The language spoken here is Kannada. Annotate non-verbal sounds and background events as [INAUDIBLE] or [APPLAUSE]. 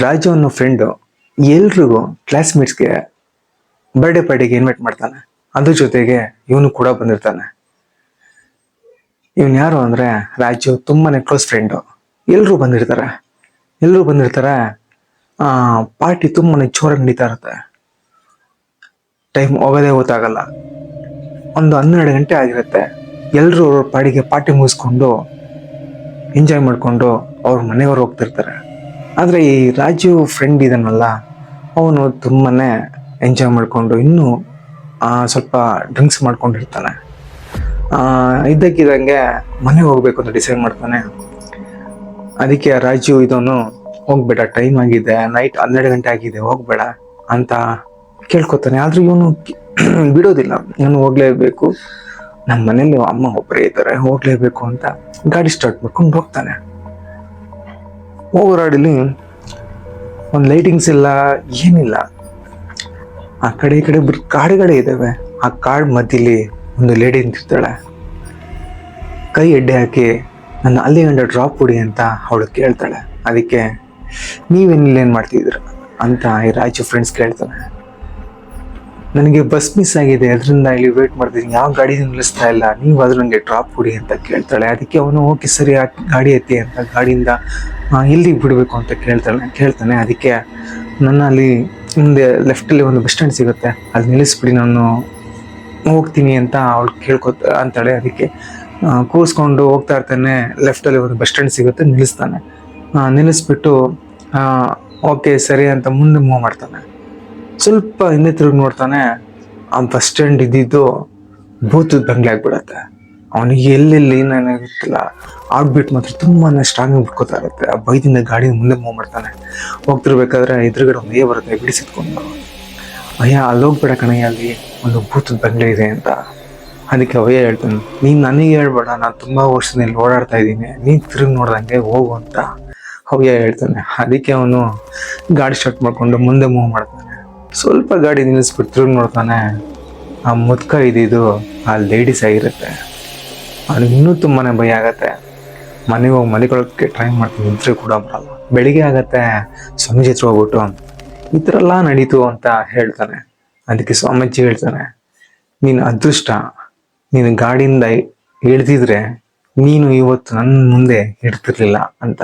ರಾಜು ಅನ್ನೋ ಫ್ರೆಂಡು ಎಲ್ರಿಗೂ ಕ್ಲಾಸ್ಮೇಟ್ಸ್ಗೆ ಬರ್ಡೇ ಪಾರ್ಟಿಗೆ ಇನ್ವೈಟ್ ಮಾಡ್ತಾನೆ. ಅದ್ರ ಜೊತೆಗೆ ಇವನು ಕೂಡ ಬಂದಿರ್ತಾನೆ. ಇವನು ಯಾರು ಅಂದ್ರೆ ರಾಜು, ತುಂಬಾನೇ ಕ್ಲೋಸ್ ಫ್ರೆಂಡು ಎಲ್ಲರೂ ಬಂದಿರ್ತಾರೆ. ಎಲ್ಲರೂ ಬಂದಿರ್ತಾರೆ. ಪಾರ್ಟಿ ತುಂಬಾನೇ ಜೋರಾಗಿ ನಡೀತಾ ಇರುತ್ತೆ. ಟೈಮ್ ಹೋಗೋದೇ ಗೊತ್ತಾಗಲ್ಲ. ಒಂದು ಹನ್ನೆರಡು ಗಂಟೆ ಆಗಿರುತ್ತೆ. ಎಲ್ಲರೂ ಅವ್ರ ಪಾಡಿಗೆ ಪಾರ್ಟಿ ಮುಗಿಸ್ಕೊಂಡು ಎಂಜಾಯ್ ಮಾಡಿಕೊಂಡು ಅವ್ರ ಮನೆಯವ್ರು ಹೋಗ್ತಿರ್ತಾರೆ. ಆದ್ರೆ ಈ ರಾಜು ಫ್ರೆಂಡ್ ಇದನ್ನಲ್ಲ ಅವನು ತುಂಬಾ ಎಂಜಾಯ್ ಮಾಡಿಕೊಂಡು ಇನ್ನೂ ಸ್ವಲ್ಪ ಡ್ರಿಂಕ್ಸ್ ಮಾಡ್ಕೊಂಡಿರ್ತಾನೆ. ಇದ್ದಕ್ಕಿದ್ದಂಗೆ ಮನೆಗೆ ಹೋಗಬೇಕು ಅಂತ ಡಿಸೈಡ್ ಮಾಡ್ತಾನೆ. ಅದಕ್ಕೆ ರಾಜು ಇದನ್ನು, ಹೋಗ್ಬೇಡ ಟೈಮ್ ಆಗಿದೆ ನೈಟ್ ಹನ್ನೆರಡು ಗಂಟೆ ಆಗಿದೆ, ಹೋಗ್ಬೇಡ ಅಂತ ಕೇಳ್ಕೊತಾನೆ. ಆದರೂ ಇವನು [CLEARS THROAT] ಬಿಡೋದಿಲ್ಲ. ಇವನು ಹೋಗ್ಲೇಬೇಕು. ನಮ್ಮ ಮನೇಲಿ ಅಮ್ಮ ಒಬ್ಬರೇ ಇದ್ದಾರೆ, ಹೋಗ್ಲೇಬೇಕು ಅಂತ ಗಾಡಿ ಸ್ಟಾರ್ಟ್ ಮಾಡ್ಕೊಂಡು ಹೋಗ್ತಾನೆ. ಹೋಗೋ ರಾಡಿಲಿ ಒಂದು ಲೈಟಿಂಗ್ಸ್ ಇಲ್ಲ, ಏನಿಲ್ಲ. ಆ ಕಡೆ ಈ ಕಡೆ ಬರೀ ಕಾಡುಗಳೇ ಇದ್ದಾವೆ ಆ ಕಾಡು ಮಧ್ಯಲಿ ಒಂದು ಲೇಡಿ ನಿಂತಿರ್ತಾಳೆ ಕೈ ಎಡ್ಡೆ ಹಾಕಿ, ನನ್ನ ಅಲ್ಲಿ ಗಂಡ ಡ್ರಾಪ್ ಕೊಡಿ ಅಂತ ಅವಳು ಕೇಳ್ತಾಳೆ. ಅದಕ್ಕೆ ನೀವೇನಿಲ್ಲ ಏನು ಮಾಡ್ತಿದ್ದೀರ? ಅಂತ ಈ ರಾಜು ಫ್ರೆಂಡ್ಸ್ ಕೇಳ್ತಾನೆ ನನಗೆ ಬಸ್ ಮಿಸ್ ಆಗಿದೆ, ಅದರಿಂದ ಇಲ್ಲಿ ವೇಟ್ ಮಾಡ್ತಿದ್ದೀನಿ. ಯಾವ ಗಾಡಿ ನಿಲ್ಲಿಸ್ತಾ ಇಲ್ಲ. ನೀವು ಅದ್ರ ನನಗೆ ಡ್ರಾಪ್ ಕೊಡಿ ಅಂತ ಕೇಳ್ತಾಳೆ. ಅದಕ್ಕೆ ಅವನು ಓಕೆ ಸರಿ ಗಾಡಿ ಐತಿ ಅಂತ ಗಾಡಿಯಿಂದ ಎಲ್ಲಿಗೆ ಬಿಡಬೇಕು ಅಂತ ಕೇಳ್ತಾಳೆ, ಕೇಳ್ತಾನೆ. ಅದಕ್ಕೆ ನನ್ನ ಅಲ್ಲಿ ಮುಂದೆ ಲೆಫ್ಟಲ್ಲಿ ಒಂದು ಬಸ್ ಸ್ಟ್ಯಾಂಡ್ ಸಿಗುತ್ತೆ. ಅಲ್ಲಿ ನಿಲ್ಲಿಸ್ಬಿಡಿ, ನಾನು ಹೋಗ್ತೀನಿ ಅಂತ ಅವಳು ಕೇಳ್ಕೊತ ಅಂತಾಳೆ. ಅದಕ್ಕೆ ಕೂರಿಸ್ಕೊಂಡು ಹೋಗ್ತಾ ಇರ್ತಾನೆ. ಲೆಫ್ಟಲ್ಲಿ ಒಂದು ಬಸ್ ಸ್ಟ್ಯಾಂಡ್ ಸಿಗುತ್ತೆ, ನಿಲ್ಲಿಸ್ತಾನೆ. ನಿಲ್ಲಿಸ್ಬಿಟ್ಟು ಓಕೆ ಸರಿ ಅಂತ ಮುಂದೆ ಮೂವ್ ಮಾಡ್ತಾನೆ. ಸ್ವಲ್ಪ ಹಿಂದೆ ತಿರುಗಿ ನೋಡ್ತಾನೆ ಆ ಫಸ್ಟ್ ಸ್ಟ್ಯಾಂಡ್ ಇದ್ದಿದ್ದು ಭೂತದ ಬಂಗ್ಲೆ ಆಗ್ಬಿಡತ್ತೆ. ಅವನಿಗೆ ಎಲ್ಲೆಲ್ಲಿ ಏನಾಗಿರ್ತಿಲ್ಲ ಆಗ್ಬಿಟ್ಟು ಮಾತ್ರ ತುಂಬಾ ಸ್ಟ್ರಾಂಗ್ ಬಿಟ್ಕೋತಾ ಇರುತ್ತೆ. ಆ ಬೈದಿಂದ ಗಾಡಿ ಮುಂದೆ ಮೂವ್ ಮಾಡ್ತಾನೆ. ಹೋಗ್ತಿರ್ಬೇಕಾದ್ರೆ ಎದುರುಗಡೆ ಒಂದು ಏ ಬರುತ್ತೆ ಬಿಡಿಸಿಟ್ಕೊಂಡು ಅಯ್ಯ ಅಲ್ಲಿ ಹೋಗ್ಬೇಡ ಕಣಯ್ಯ ಅಲ್ಲಿ ಒಂದು ಭೂತದ ಬಂಗ್ಲೆ ಇದೆ ಅಂತ. ಅದಕ್ಕೆ ಅವಯ್ಯ ಹೇಳ್ತಾನೆ. ನೀನು ನನಗೆ ಹೇಳ್ಬೇಡ, ನಾನು ತುಂಬಾ ವರ್ಷದಿಂದ ಇಲ್ಲಿ ಓಡಾಡ್ತಾ ಇದ್ದೀನಿ. ನೀನು ತಿರುಗಿ ನೋಡ್ದಂಗೆ ಹೋಗು ಅಂತ ಅವಯ್ಯ ಹೇಳ್ತಾನೆ. ಅದಕ್ಕೆ ಅವನು ಗಾಡಿ ಸ್ಟಾರ್ಟ್ ಮಾಡ್ಕೊಂಡು ಮುಂದೆ ಮೂವ್ ಮಾಡ್ತಾನೆ. ಸ್ವಲ್ಪ ಗಾಡಿ ನಿಲ್ಲಿಸ್ಬಿಟ್ಟು ನೋಡ್ತಾನೆ. ಆ ಮುದ್ಕ ಇದ್ದಿದ್ದು ಆ ಲೇಡೀಸ್ ಆಗಿರುತ್ತೆ ಅವ್ನಿಗೆ ಇನ್ನೂ ತುಂಬಾ ಭಯ ಆಗತ್ತೆ. ಮನೆಗೆ ಹೋಗಿ ಮಲಿಕೊಳ್ಳೋಕ್ಕೆ ಟ್ರೈ ಮಾಡ್ತೀನಿ ಇದ್ರೆ ಕೂಡ ಬರಲ್ಲ. ಬೆಳಿಗ್ಗೆ ಆಗತ್ತೆ, ಸ್ವಾಮೀಜಿ ಹತ್ರ ಹೋಗ್ಬಿಟ್ಟು, ಈ ಥರ ಎಲ್ಲ ನಡೀತು ಅಂತ ಹೇಳ್ತಾನೆ. ಅದಕ್ಕೆ ಸ್ವಾಮೀಜಿ ಹೇಳ್ತಾನೆ, ನೀನು ಅದೃಷ್ಟ. ನೀನು ಗಾಡಿಯಿಂದ ಇಳ್ದಿದ್ರೆ ನೀನು ಇವತ್ತು ನನ್ನ ಮುಂದೆ ಇಡ್ತಿರ್ಲಿಲ್ಲ ಅಂತ.